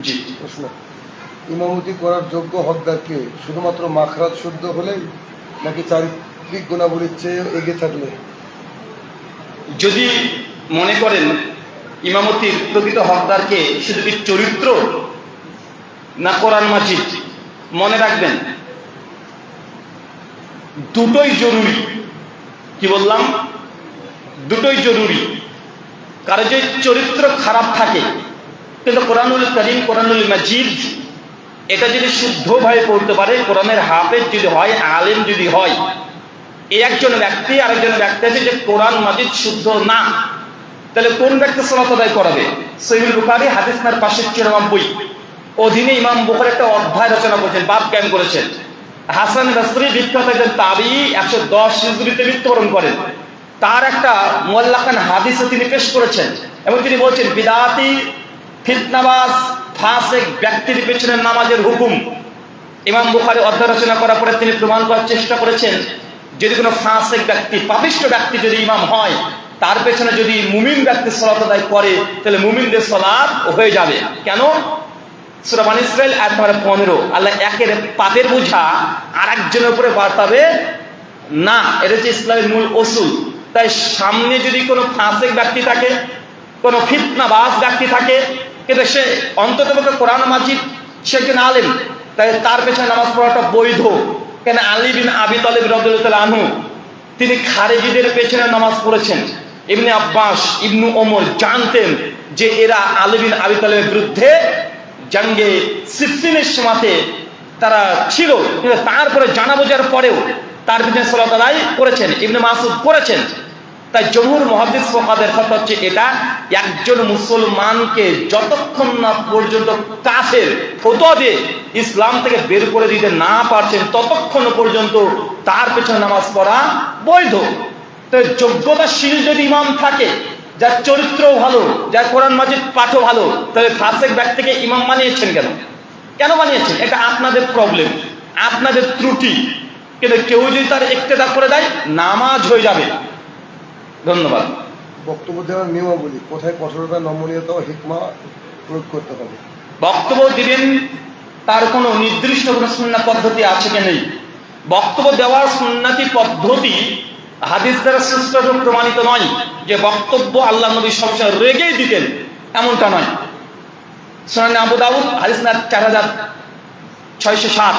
প্রশ্ন ইমামতি করার যোগ্য হকদারকে শুধুমাত্র মাখরাত শুদ্ধ হলেই নাকি চারিত্রিক গুণাবলীর চেয়ে এগিয়ে থাকলে? যদি মনে করেন ইমামতির প্রকৃত হকদারকে শুধু চরিত্র না কোরআন মাজিদ, মনে রাখবেন, দুটোই জরুরি। কি বললাম? দুটোই জরুরি। কারও যে চরিত্র খারাপ থাকে কিন্তু কোরআনুল করিম, কোরআনুল মাজিদ, এটা যদি শুদ্ধভাবে পড়তে পারে, কোরআনের হাফেজ যদি হয়, আলেম যদি হয় এই একজন ব্যক্তি আরেকজন ব্যক্তি আছে যে কোরআন মাজিদ শুদ্ধ না, তাহলে কোন ব্যক্তি সালাত আদায় করাবে? সহিল বুখারি, হাদিস নার পাশে চুরানব্বই। অধীনে ইমাম বুখারি একটা অধ্যায় রচনা করেছেন, বাদ ক্যাম করেছেন। হাসান বাসরি বিখ্যাত একজন তাবি, একশো দশ হিজড়িতে মৃত্যুবরণ করেন। তার একটা মোল্লাকান হাদিসে তিনি পেশ করেছেন, এবং তিনি বলছেন, বিদাতি ফিতনাবাজ ফাসেক ব্যক্তির পেছনে নামাজের হুকুম। ইমাম বুখারি অধ্যায় রচনা করার পরে তিনি প্রমাণ করার চেষ্টা করেছেন, যদি কোনো ফাঁসেক ব্যক্তি, পাপিষ্ট ব্যক্তি যদি ইমাম হয়, তার পেছনে যদি মুমিন ব্যক্তি সলাত আদায় করে, তাহলে মুমিনদের সলাৎ হয়ে যাবে। কেন? সুরাবান ইসরায়েল এক নম্বরে পনেরো। আল্লাহ একের পাপের বোঝা আর একজনের উপরে বার্তাবে না। এটা হচ্ছে ইসলামের মূল অসুল তাই সামনে যদি কোনো ফাঁসেক ব্যক্তি থাকে, কোনো ফিতনাবাজ ব্যক্তি থাকে কিন্তু সে অন্তত পক্ষে কোরআন মাজিদ, সে একজন আলেম, তাই তার পেছনে নামাজ পড়াটা বৈধ। কেন আলী বিন আবি তালিব রদুল্লাহ আনহু, তিনি খারেজিদের পেছনে নামাজ পড়েছেন। ইবনে আব্বাস, ইবনু ওমর জানতেন যে এরা আলী বিন আবি তালেবের বিরুদ্ধে জাঙ্গে সিফিনের সমাতে তারা ছিল, কিন্তু তারপরে জানা বোঝার পরেও তার পিছনে সলাত করেছেন, ইবনে মাসুদ করেছেন। তাই জমহুর মহাদিস ফোকাদের কথা হচ্ছে এটা, একজন মুসলমানকে যতক্ষণ না পর্যন্ত কাফের ফতোয়া দিয়ে ইসলাম থেকে বের করে দিতে না পারছেন, ততক্ষণ পর্যন্ত তার পেছনে নামাজ পড়া বৈধ। তো যোগ্যতাশীল যদি ইমাম থাকে, যার চরিত্রও ভালো, যার কোরআন মাজিদ পাঠও ভালো, তাহলে ফাসেক ব্যক্তিকে ইমাম বানিয়েছেন কেন? কেন বানিয়েছেন? এটা আপনাদের প্রবলেম আপনাদের ত্রুটি। কিন্তু কেউ যদি তার একটেদা করে দেয়, নামাজ হয়ে যাবে। ধন্যবাদ। বক্তব্য দেওয়ার নিয়মাবলী কোথায় কঠোরতা নমনীয়তা ও হিকমা প্রয়োগ করতে হবে। বক্তব্য দিবেন তার কোনো নির্দিষ্ট কোনো সুন্না পদ্ধতি আছে কি নেই? বক্তব্য দেওয়ার সুন্নাতি পদ্ধতি হাদিস দ্বারা শ্রেষ্ঠ প্রমাণিত নয় যে বক্তব্য আল্লাহ নবী সবসময় রেগেই দিতেন এমনটা নয়। সোনান আবু দাউদ হাদিস না চার হাজার ছয়শো সাত।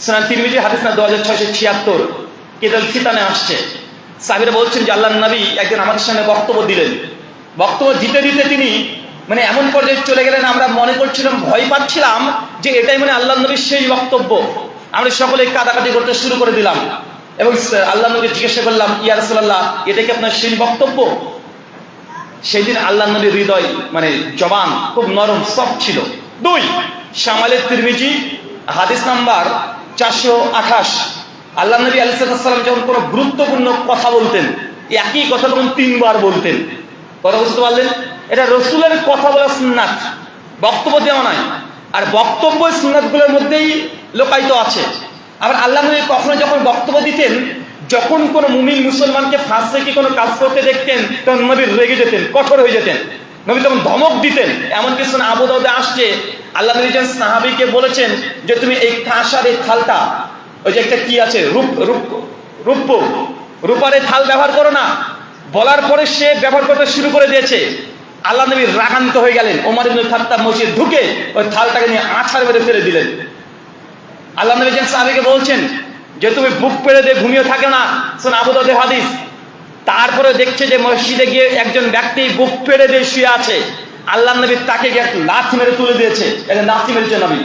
সোনান তিরমিজি হাদিস না দু হাজার ছয়শো ছিয়াত্তর। কেদাল ফিতানে আসছে। সাবিরা বলছেন যে আল্লাহ নবী একদিন আমাদের সামনে বক্তব্য দিলেন। বক্তব্য দিতে দিতে তিনি মানে এমন পর্যায়ে চলে গেলেন, আমরা মনে করছিলাম, ভয় পাচ্ছিলাম যে এটাই মানে আল্লাহ নবীর সেই বক্তব্য। আমরা সকলে কাদাকাটি করতে শুরু করে দিলাম। এবং আল্লাহ নবী জিজ্ঞাসা করলাম, ইয়া রাসূলুল্লাহ, এটা কি আপনার সেই বক্তব্য? সেই দিন আল্লাহ নবীর হৃদয় মানে জবান খুব নরম সফট ছিল। দুই, শামালের তিরমিজি, হাদিস নাম্বার চারশো আঠাশ। আল্লাহ নবী আলিসাল্লাম যখন কোনো গুরুত্বপূর্ণ কথা বলতেন, একই কথা তখন তিনবার বলতেন। কথা বুঝতে পারলেন? এটা রসুলের কথা বলা সুন্নাত। বক্তব্য দেওয়া নয়। আর বক্তব্য সুন্নাতগুলোর মধ্যেই লোকায়িত আছে। আবার আল্লাহ নবী কখনো যখন বক্তব্য দিতেন, যখন কোনো মুমিন মুসলমানকে ফাঁসে কি কোনো কাজ করতে দেখতেন, তখন নবী রেগে যেতেন, কঠোর হয়ে যেতেন। নবী তখন ধমক দিতেন। এমন কিছু আবু দাউদে আসছে। আল্লাহ নবী সাহাবিকে বলেছেন যে, তুমি এই কাঁসার এই থালটা ওই যে একটা কি আছে? রূপ রূপ রূপ রূপারে থাল ব্যবহার করো না। বলার পরে সে ব্যবহার করতে শুরু করে দিয়েছে। আল্লাহ নবী রাগান্ত হয়ে গেলেন। ওমর ইবনুল খাত্তাব মসজিদ ঢুকে ওই থালটাকে নিয়ে আছাড় মেরে ফেলে দিলেন। আল্লাহ নবী সাহাবিকে বলছেন যে, তুমি বুক পেড়ে দিয়ে ঘুমিয়ে থাকে না। শোন, আবু দাউদের হাদিস। তারপরে দেখছে যে, মসজিদে গিয়ে একজন ব্যক্তি বুক পেড়ে দিয়ে শুয়ে আছে। আল্লাহ নবী তাকে গিয়ে লাথি মেরে তুলে দিয়েছে। এটা লাথি মেরেছে নবী।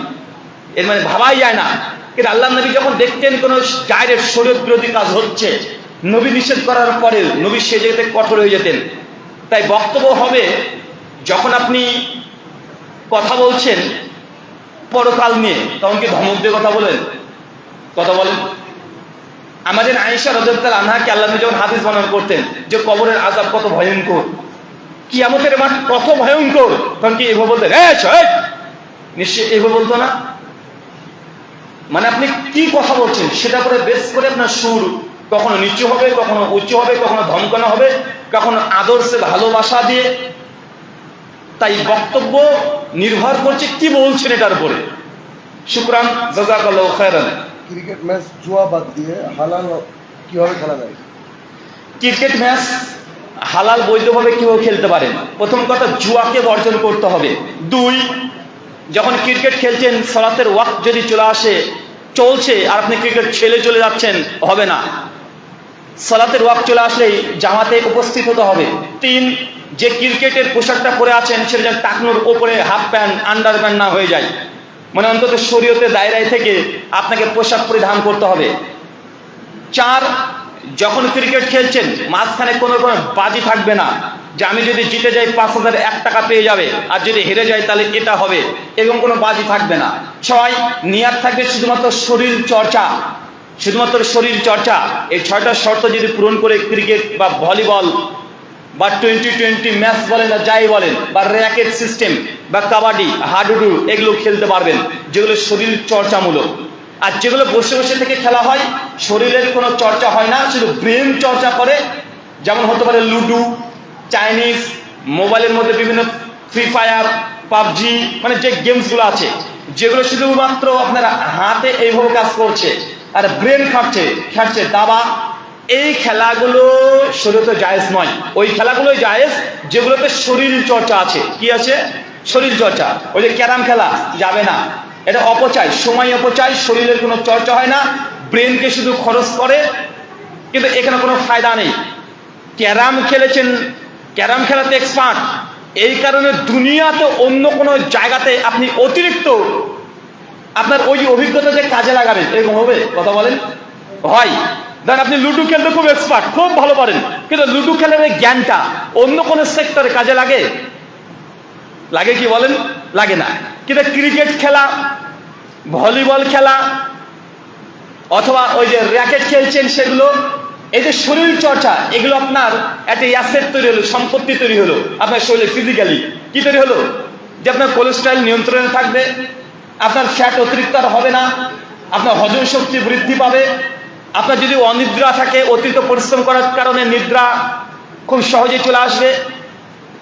এর মানে ভাবাই যায় না। কিন্তু আল্লাহ নবী যখন দেখতেন কোনো গায়ের শরীর বিরোধী কাজ হচ্ছে, নবী নিষেধ করার পরে নবী সে জায়গাতে কঠোর হয়ে যেতেন। তাই বক্তব্য হবে, যখন আপনি কথা বলছেন পরকাল নিয়ে, তখন কি ধমক দিয়ে কথা বলেন? কথা বলেন। আমাদের আয়েশা রজতাল আনহাকে আল্লাহ যখন হাদিস বর্ণনা করতেন যে কবরের আজাব কত ভয়ঙ্কর, কিয়ামতের মাঠ কত ভয়ঙ্কর, তখন কি এভাবে বলতেন! নিশ্চয়ই এভাবে বলতো না। মানে আপনি কি কথা বলছেন? সেটা করে বেশ করে আপনার সুর। কখনো নিচু হবে কখনো উঁচু হবে কখনো ধমকানো হবে কখনো আদর্শে ভালোবাসা দিয়ে। তাই বক্তব্য নির্ভর করছে কি বলছেন এটার উপরে। শুক্রান জাজাকাল্লাহ খায়রান। ক্রিকেট ম্যাচ জুয়া বাদ দিয়ে হালাল কীভাবে খেলা যায়? ক্রিকেট ম্যাচ হালাল বৈধভাবে কেউ খেলতে পারেন প্রথম কথা জুয়াকে বর্জন করতে হবে। দুই যখন ক্রিকেট খেলছেন, সলাতের ওয়াক্ত যদি চলে আসে, চলছে, আর আপনি ক্রিকেট খেলে চলে যাচ্ছেন, হবে না। সলাতের ওয়াক্ত চলে আসলেই জামাতে উপস্থিত হতে হবে। তিন, যে ক্রিকেটের পোশাকটা পরে আছেন, সেটা যেন টাকনুর ওপরে হাফ প্যান্ট, আন্ডার প্যান্ট না হয়ে যায়। মানে অন্তত শরীয়তের দায়রায় থেকে আপনাকে পোশাক পরিধান করতে হবে। চার, যখন ক্রিকেট খেলছেন, মাঝখানে কোনো কোনো বাজি থাকবে না। যে আমি যদি জিতে যাই পাঁচ হাজার এক টাকা পেয়ে যাবে, আর যদি হেরে যাই তাহলে এটা হবে এরকম কোনো বাজি থাকবে না। ছয় নিয়ার থাকবে শুধুমাত্র শরীর চর্চা। শুধুমাত্র শরীর চর্চা। এই ছয়টা শর্ত যদি পূরণ করে ক্রিকেট বা ভলিবল বা টোয়েন্টি টোয়েন্টি ম্যাচ বলেন না যাই বলেন, বা র্যাকেট সিস্টেম বা কাবাডি, হাডুডু, এগুলো খেলতে পারবেন, যেগুলো শরীর চর্চামূলক। আর যেগুলো বসে বসে থেকে খেলা হয়, শরীরের কোনো চর্চা হয় না, শুধু ব্রেন চর্চা করে, যেমন হতে পারে লুডো চাইনিজ মোবাইলের মধ্যে বিভিন্ন ফ্রি ফায়ার পাবজি মানে যে গেমসগুলো আছে, যেগুলো শুধুমাত্র আপনার হাতে এইভাবে কাজ করছে, আর ব্রেন খাটছে খাটছে। দাবা, এই খেলাগুলো শরীরে জায়েজ নয়। ওই খেলাগুলোই জায়েজ, যেগুলোতে শরীর চর্চা আছে। কি আছে? শরীর চর্চা। ওই যে ক্যারাম খেলা, যাবে না। এটা অপচয়, সময় অপচয়, শরীরের কোনো চর্চা হয় না। ব্রেনকে শুধু খরচ করে, কিন্তু এখানে কোনো ফায়দা নেই। ক্যারাম খেলেছেন ক্যারাম খেলাতে এক্সপার্ট এই কারণে দুনিয়াতে অন্য কোনো জায়গাতে আপনি অতিরিক্ত আপনার ওই অভিজ্ঞতা যে কাজে লাগাবেন। এরকম হবে? কথা বলেন? হয়। দেন আপনি লুডো খেলতে খুব এক্সপার্ট খুব ভালো পারেন। কিন্তু লুডো খেলার জ্ঞানটা অন্য কোনো সেক্টরে কাজে লাগে? লাগে কি বলেন? লাগে না। কিন্তু ক্রিকেট খেলা, ভলিবল খেলা, অথবা ওই যে র্যাকেট খেলছেন সেগুলো এই যে শরীর চর্চা, এগুলো আপনার একটা অ্যাসেট তৈরি হলো, সম্পত্তি তৈরি হলো, আপনার শরীরে ফিজিক্যালি কি তৈরি হলো? যে আপনার কোলেস্ট্রল নিয়ন্ত্রণে থাকবে, আপনার ফ্যাট অতিরিক্ত আর হবে না, আপনার হজম শক্তি বৃদ্ধি পাবে, আপনার যদি অনিদ্রা থাকে, অতিরিক্ত পরিশ্রম করার কারণে নিদ্রা খুব সহজে চলে আসবে।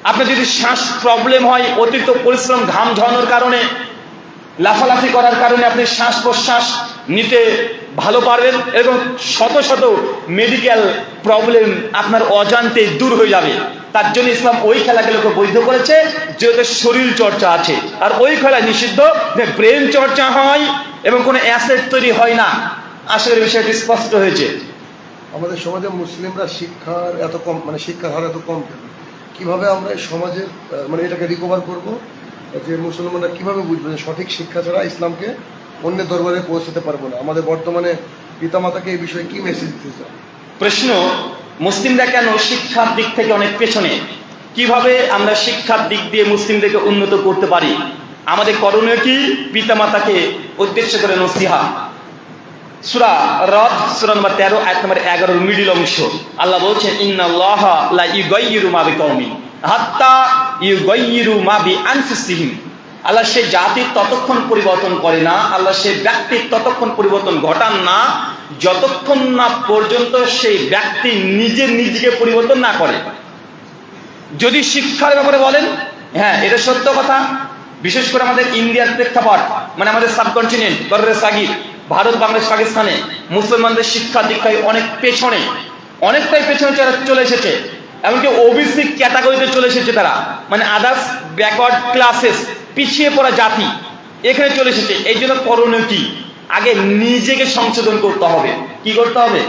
আপনার যদি শ্বাস প্রবলেম হয়, অতিরিক্ত পরিশ্রম ঘাম ঝরানোর কারণে, লাফালাফি করার কারণে আপনি শ্বাস প্রশ্বাস নিতে ভালো পারবেন এরকম শত শত মেডিকেল প্রবলেম আপনার অজান্তে দূর হয়ে যাবে। তার জন্য ইসলাম ওই খেলাগুলোকে বৈধ করেছে, যেহেতু শরীর চর্চা আছে। আর ওই খেলা নিষিদ্ধ, যে ব্রেন চর্চা হয় এবং কোনো অ্যাসেট তৈরি হয় না। করি বিষয়টি স্পষ্ট হয়েছে। আমাদের সমাজে মুসলিমরা শিক্ষার এত কম মানে শিক্ষার হার এত কম কেন? কীভাবে আমরা সমাজের মানে এটাকে রিকভার করব? যে মুসলমানরা কীভাবে বুঝবে যে সঠিক শিক্ষা ছাড়া ইসলামকে অন্যের দরবারে পৌঁছাতে পারব না। আমাদের বর্তমানে পিতামাতাকে এই বিষয়ে কি মেসেজ দিতে চান প্রশ্ন, মুসলিমরা কেন শিক্ষার দিক থেকে অনেক পেছনে? কীভাবে আমরা শিক্ষার দিক দিয়ে মুসলিমদেরকে উন্নত করতে পারি? আমাদের করণীয় কি? পিতামাতাকে উদ্দেশ্য করে নসিহা। সুরা রথ সুরা নম্বর তেরো এক নম্বর এগারোর মিডিল অংশ। আল্লাহ বলছেন, ইন্নাল্লাহ লা ইউগাইয়িরু মা বিকওমিন। হাত্তা ইউগাইয়িরু মা বিআনফুসিহিম। আল্লাহ সে জাতির ততক্ষণ পরিবর্তন করে না, আল্লাহ সে ব্যক্তির ততক্ষণ পরিবর্তন ঘটান না, যতক্ষণ না পর্যন্ত সেই ব্যক্তি নিজে নিজেকে পরিবর্তন না করে। যদি শিক্ষার ব্যাপারে বলেন হ্যাঁ এটা সত্য কথা। বিশেষ করে আমাদের ইন্ডিয়ার প্রেক্ষাপট মানে আমাদের সাবকন্টিনেন্ট বর্রে সাগির ভারত, বাংলাদেশ, পাকিস্তানে মুসলমানদের শিক্ষা দীক্ষায় অনেক পেছনে, অনেকটাই পেছনে চলে এসেছে। এমনকি ওবিসি ক্যাটাগরিতে চলে এসেছে তারা। মানে আদার্স ব্যাকওয়ার্ড ক্লাসেস পিছিয়ে পড়া জাতি এখানে চলে এসেছে। এই জন্য করণীয় কি? আগে নিজেকে সংশোধন করতে হবে। কি করতে হবে?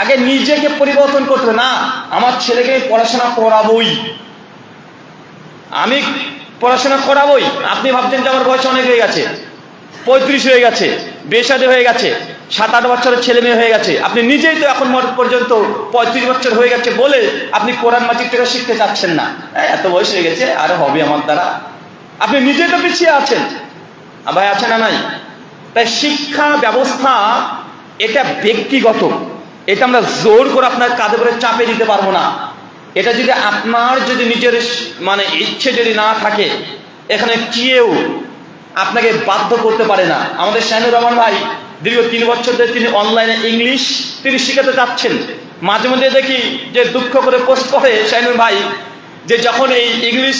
আগে নিজেকে পরিবর্তন করতে না, আমার ছেলেকে পড়াশোনা করাবোই। আমি পড়াশোনা করাবোই। আপনি ভাবছেন যে আমার বয়স অনেক হয়ে গেছে, পঁয়ত্রিশ হয়ে গেছে বেসাদে হয়ে গেছে সাত আট বছরের ছেলে মেয়ে হয়ে গেছে। আপনি নিজেই তো এখন পর্যন্ত পঁয়ত্রিশ বছর হয়ে গেছে বলে আপনি কোরআন মাজিকটাকে শিখতে চাচ্ছেন না। এত বয়স হয়ে গেছে, আর হবে আমার দ্বারা। আপনি নিজেই তো পিছিয়ে আছেন। ভাই আছে না নাই? তাই শিক্ষা ব্যবস্থা এটা ব্যক্তিগত। এটা আমরা জোর করে আপনার কাঁধে করে চাপে দিতে পারব না। এটা যদি আপনার যদি নিজের মানে ইচ্ছে যদি না থাকে, এখানে কেউ আপনাকে বাধ্য করতে পারে না। আমাদের শাহিনুর রহমান ভাই দীর্ঘ তিন বছর ধরে তিনি অনলাইনে ইংলিশ তিনি শিখাতে চাচ্ছেন। মাঝে মধ্যে দেখি যে দুঃখ করে পোস্ট করে শাহিনুর ভাই যে যখন এই ইংলিশ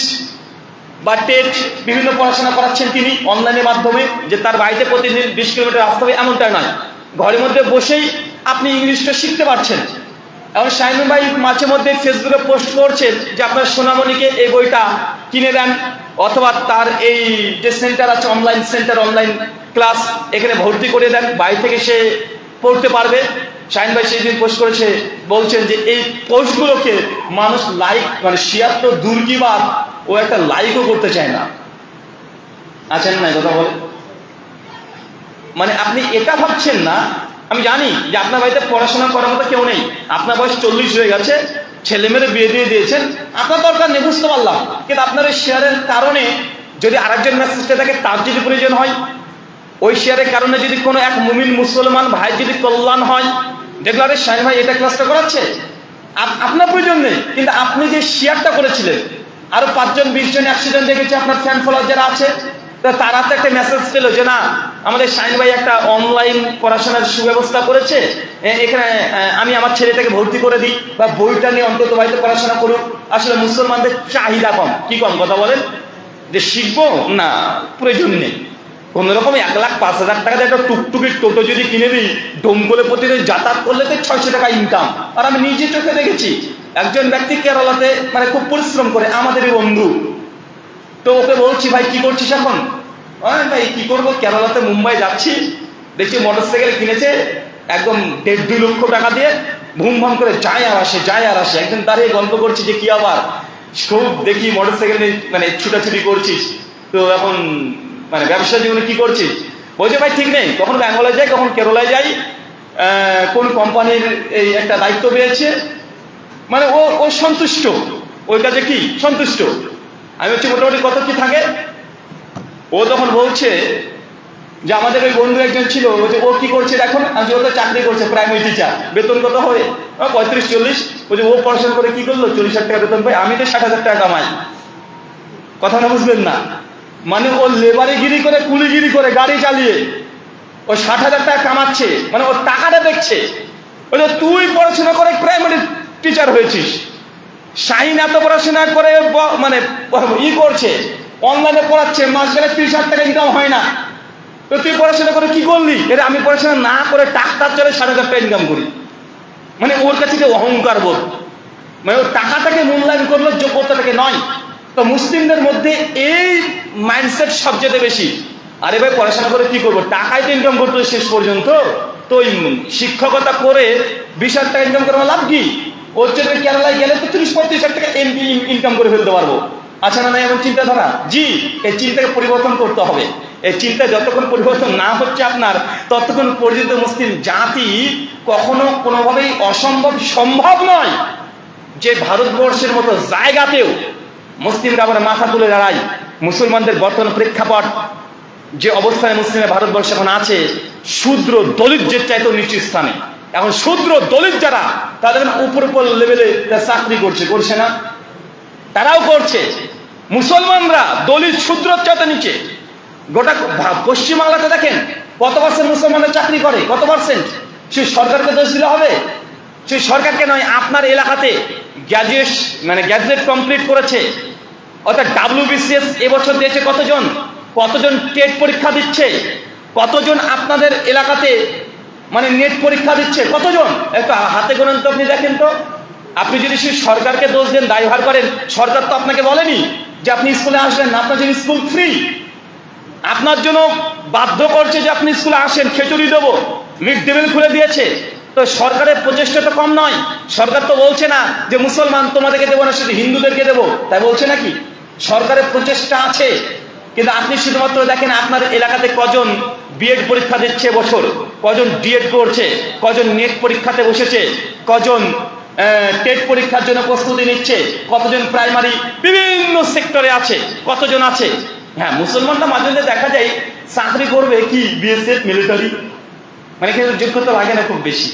বা টেট বিভিন্ন পড়াশোনা করাচ্ছেন তিনি অনলাইনের মাধ্যমে, যে তার বাড়িতে প্রতিদিন বিশ কিলোমিটার আসতে হবে এমনটা নয়। ঘরের মধ্যে বসেই আপনি ইংলিশটা শিখতে পারছেন। এবং শাহিন ভাই মাঝে মধ্যে ফেসবুকে পোস্ট করছেন যে আপনার সোনামণিকে এই বইটা কিনে দেন, অথবা তার এই যে সেন্টার আছে অনলাইন সেন্টার অনলাইন ক্লাস এখানে ভর্তি করে দেন, বাড়ি থেকে সে পড়তে পারবে। শাহিন ভাই সেই দিন পোস্ট করেছে, বলছেন যে এই পোস্টগুলোকে মানুষ লাইক মানে শেয়ার তো দূর কি বাদ ও একটা লাইকও করতে চায় না। আছেন না কথা বলে? মানে আপনি এটা ভাবছেন না, আমি জানি যে আপনার বাড়িতে পড়াশোনা করার মতো কেউ নেই। আপনার বয়স চল্লিশ হয়ে গেছে, ছেলে মেয়ের বিয়ে দিয়ে দিয়েছেন, আপনার দরকার নেই বুঝতে পারলাম কিন্তু আপনার ওই শেয়ারের কারণে যদি আরেকজন মেসেজটা থাকে, তার যদি প্রয়োজন হয়, ওই শেয়ারের কারণে যদি কোনো এক মুমিন মুসলমান ভাই যদি কল্যাণ হয়, দেখল, আরে শাহিন ভাই, এটা ক্লাসটা করাচ্ছে? আপ- আপনার প্রয়োজন নেই, কিন্তু আপনি যে শেয়ারটা করেছিলেন আরও পাঁচজন বিশ জন একশো দেখেছি আপনার ফ্যান ফলোয়ার যারা আছে তারা তো একটা মেসেজ পেল যে, না, আমাদের শাহিন ভাই একটা অনলাইন পড়াশোনার সুব্যবস্থা করেছে। এখানে আমি আমার ছেলেটাকে ভর্তি করে দিই বা বইটা নিয়ে অন্তত বাড়িতে পড়াশোনা করুক। আসলে মুসলমানদের চাহিদা কম। কি কম, কথা বলেন? যে শিখব? না, প্রয়োজন নেই। কোন রকম এক লাখ পাঁচ হাজার টাকা দিয়ে একটা টুকটুকি টোটো যদি কিনে দিই, ডোমকলে প্রতিদিন যাতায়াত করলে তো ছয়শো টাকা ইনকাম আর আমি নিজে চোখে দেখেছি একজন ব্যক্তি কেরালাতে মানে খুব পরিশ্রম করে, আমাদেরই বন্ধু। তো ওকে বলছি, ভাই, কি করছিস এখন? "আরে ভাই, কি করব? কেরালাতে মুম্বাই যাচ্ছি। দেখছি মোটর সাইকেল কিনেছে, একদম দেড় দুই লক্ষ টাকা দিয়ে ভুম ভাম করে যায় আর আসে, যায় আর আসে। একদিন দাঁড়িয়ে গল্প করছি যে, কি আবার? খুব দেখি মোটর সাইকেল মানে ছুটাছুটি করছিস। তো এখন মানে ব্যবসা জীবনে কি করছিস? বলছে, ভাই, ঠিক নেই। কখন ব্যাঙ্গলে যাই, কখন কেরলায় যাই। কোন কোম্পানির এই একটা দায়িত্ব পেয়েছে মানে ও ও সন্তুষ্ট। ওই কাজে কি? সন্তুষ্ট। আমি হচ্ছে মোটামুটি কত কি থাকে? ও তখন বলছে যে আমাদের ওই বন্ধু একজন ছিল বলছে, ও কি করছে এখন আমি ও তো চাকরি করছে প্রাইমারি টিচার বেতন কত হয় পঁয়ত্রিশ, চল্লিশ। বলছে, ও পড়াশোনা করে কি করল? চল্লিশ হাজার টাকা বেতন পাই আমি তো ষাট হাজার টাকা কামাই। কথা না বুঝলেন না। মানে ও লেবারিগিরি করে, কুলিগিরি করে গাড়ি চালিয়ে, ও ষাট হাজার টাকা কামাচ্ছে। মানে ওর টাকাটা দেখছে। তুই পড়াশোনা করে প্রাইমারি টিচার হয়েছিস। শাহিন এত পড়াশোনা করে মানে ই করছে অনলাইনে পড়াচ্ছে মাস গেলে তিরিশ হাজার টাকা ইনকাম হয় না। তো তুই পড়াশোনা করে কি করলি? এরে, আমি পড়াশোনা না করে টাকটার চলে ষাট হাজার টাকা ইনকাম করি। মানে ওর কাছে যে অহংকার বোধ। মানে ওর টাকাটাকে মূল্যায়ন করল, যোগ্যতাটাকে নয়। তো মুসলিমদের মধ্যে এই মাইন্ডসেট সবচেয়ে বেশি। আরে ভাই, পড়াশোনা করে কি করব? টাকাই তো ইনকাম করতে শেষ পর্যন্ত। তো শিক্ষকতা করে বিশ হাজার টাকা ইনকাম করার লাভ কি? ওর কেরালায় গেলে তো তিরিশ পঁয়ত্রিশ টাকা এমপি ইনকাম করে ফেলতে পারব। আচ্ছা না না এমন চিন্তাধারা? জি, এই চিন্তাকে পরিবর্তন করতে হবে। এই চিন্তা যতক্ষণ পরিবর্তন না হচ্ছে আপনার, ততক্ষণ পর্যন্ত মুসলিম জাতি কখনো কোনোভাবেই অসম্ভব সম্ভব নয় যে ভারতবর্ষের মতো জায়গাতেও মুসলিমরা আবার মাথা তুলে দাঁড়ায়। মুসলমানদের বর্তমান প্রেক্ষাপট, যে অবস্থায় মুসলিমের ভারতবর্ষ এখন আছে, শূদ্র দলিত যে চাইতো নিচু স্থানে। এখন শূদ্র দলিত যারা, তাদের উপর উপর লেভেলে চাকরি করছে করছে না। তারাও করছে। মুসলমানরা দলিত শূদ্র চাইতে নিচে। গোটা পশ্চিমবাংলাতে দেখেন, কত পার্সেন্ট মুসলমানরা চাকরি করে? কত পার্সেন্ট সেই সরকারকে দোষ দিলে হবে? সেই সরকারকে নয়, আপনার এলাকাতে গ্র্যাজুয়েট মানে গ্র্যাজুয়েট কমপ্লিট করেছে। অর্থাৎ ডাব্লিউবিসিএস এবছর দিয়েছে কতজন? কতজন টেট পরীক্ষা দিচ্ছে? কতজন আপনাদের এলাকাতে মানে নেট পরীক্ষা দিচ্ছে। কতজন? একটু হাতে গোনেন তো আপনি দেখেন তো। আপনি যদি সেই সরকারকে দোষ দেন, দায়ভার করেন, সরকার তো আপনাকে বলেনি যে আপনি স্কুলে আসবেন না। আপনার জন্য স্কুল ফ্রি আপনার জন্য বাধ্য করছে যে আপনি স্কুলে আসেন, খেচুড়ি দেবো মিড ডে মিল খুলে দিয়েছে। তো সরকারের প্রচেষ্টা তো কম নয়। সরকার তো বলছে না যে মুসলমান তোমাদেরকে দেবো না, শুধু হিন্দুদেরকে দেবো। তাই বলছে নাকি? সরকারের প্রচেষ্টা আছে। কিন্তু আপনি শুধুমাত্র দেখেন আপনার এলাকাতে কজন বিএড পরীক্ষা দিচ্ছে বছর। কজন ডিএড করছে, কজন নেট পরীক্ষাতে বসেছে, কজন টেট পরীক্ষার জন্য প্রস্তুতি নিচ্ছে, কতজন প্রাইমারি বিভিন্ন সেক্টরে আছে, কতজন আছে? হ্যাঁ মুসলমানরা মাঝে মাঝে দেখা যায় চাকরি করবে কি বিএসএফ মিলিটারি মানে কিন্তু যোগ্যতা লাগে না খুব বেশি।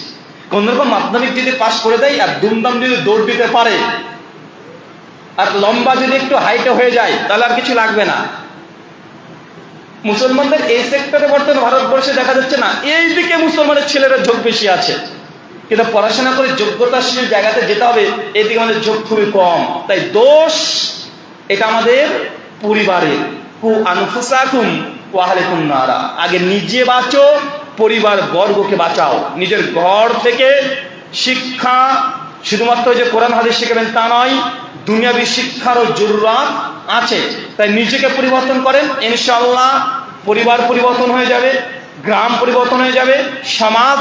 কোন রকম মাধ্যমিক যদি পাশ করে দেয় আর দুমদাম যদি দৌড় দিতে পারে, আর লম্বা যদি একটু হাইটে হয়ে যায়, তাহলে আর কিছু লাগবে না। মুসলমানদের এই সেক্টরে বর্তমানে ভারতবর্ষে দেখা যাচ্ছে না। এই দিকে মুসলমানের ছেলেরা ঝোঁক বেশি আছে। কিন্তু পড়াশোনা করে যোগ্যতাশীল জায়গাতে যেতে হবে, এদিকে আমাদের ঝোঁক খুবই কম। তাই দোষ এটা আমাদের পরিবারের। কু আনফুসাকুম ওয়াহালেকুম নারা। আগে নিজে বাঁচো পরিবার বর্গকে বাঁচাও। নিজের ঘর থেকে শিক্ষা শুধুমাত্র যে কোরআন হাদিস শিখাবেন তা নয়, দুনিয়াবী শিক্ষারও জরুরাত আছে। তাই নিজেকে পরিবর্তন করেন, ইনশাআল্লাহ পরিবার পরিবর্তন হয়ে যাবে, গ্রাম পরিবর্তন হয়ে যাবে, সমাজ,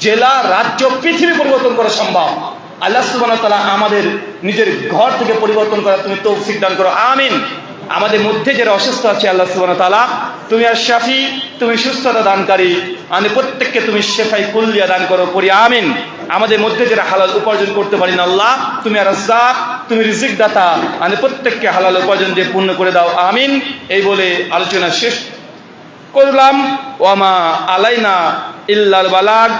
জেলা, রাজ্য, পৃথিবী পরিবর্তন করা সম্ভব। আল্লাহ সুবহানাহু ওয়া তাআলা আমাদের নিজের ঘর থেকে পরিবর্তন করা তুমি তৌফিক দান করো। আমিন। আমাদের মধ্যে যারা অসুস্থ আছে, আল্লাহ সুবহানাহু ওয়া তাআলা, তুমি আর শাফি, তুমি সুস্থতা দানকারী, আমি প্রত্যেককে তুমি শেফাই কুল্লিয়া দান করো, করি আমিন। আমাদের মধ্যে যারা হালাল উপার্জন করতে পারি না আল্লাহ, তুমি রাজ্জাক, তুমি রিজিক দাতা আমাদের প্রত্যেককে হালাল উপার্জন দিয়ে পূর্ণ করে দাও, আমিন। এই বলে আলোচনা শেষ করলাম। ওয়ামা আলাইনা ইল্লাল বালাগ।